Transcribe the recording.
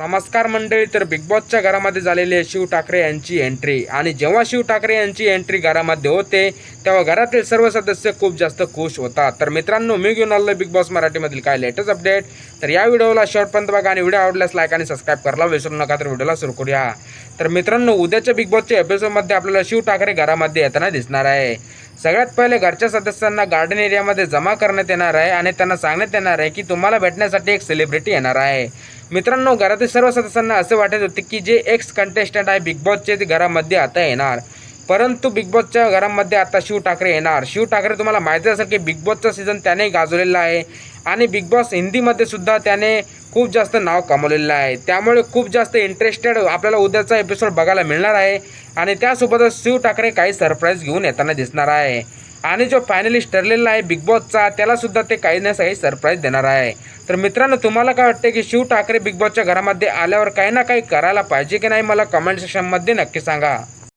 नमस्कार मंडळी तर बिग बॉसच्या घरामध्ये झालेली आहे शिव ठाकरे यांची एंट्री आणि जेव्हा शिव ठाकरे यांची एंट्री घरामध्ये होते तेव्हा घरातील सर्व सदस्य खूप जास्त खुश होतात. तर मित्रांनो मी घेऊन आलो बिग बॉस मराठीमधील काय लेटेस्ट अपडेट तर या व्हिडिओला शॉर्टपर्यंत बघा आणि व्हिडिओ आवडल्यास लाईक आणि सबस्क्राईब करायला विसरू नका तर व्हिडिओला सुरू करूया. तर मित्रांनो उद्याच्या बिग बॉसच्या एपिसोडमध्ये आपल्याला शिव ठाकरे घरामध्ये येताना दिसणार आहे. सगळ्यात पहिले घरच्या सदस्यांना गार्डन एरियामध्ये जमा करण्यात येणार आहे आणि त्यांना सांगण्यात येणार आहे की तुम्हाला भेटण्यासाठी एक सेलिब्रिटी येणार आहे. मित्रांनो घरातील सर्व सदस्यांना असं वाटत होते की जे एक्स कंटेस्टंट आहे बिग बॉसचे ते घरामध्ये आता येणार. परंतु बिग बॉसच्या घरामध्ये आता शिव ठाकरे येणार. शिव ठाकरे तुम्हाला माहिती असेल की बिग बॉसचा सीझन त्याने गाजवलेला आहे आणि बिग बॉस हिंदीमध्ये सुद्धा त्याने खूप जास्त नाव कमवलेलं आहे. त्यामुळे खूप जास्त इंटरेस्टेड आपल्याला उद्याचा एपिसोड बघायला मिळणार आहे आणि त्यासोबतच शिव ठाकरे काही सरप्राईज घेऊन येताना दिसणार आहे. आणि जो फायनलिस्ट ठरलेला आहे बिग बॉसचा त्यालासुद्धा ते काही ना काही सरप्राईज देणार आहे. तर मित्रांनो तुम्हाला काय वाटते की शिव ठाकरे बिग बॉसच्या घरामध्ये आल्यावर काही ना काही करायला पाहिजे की नाही? मला कमेंट सेक्शनमध्ये नक्की सांगा.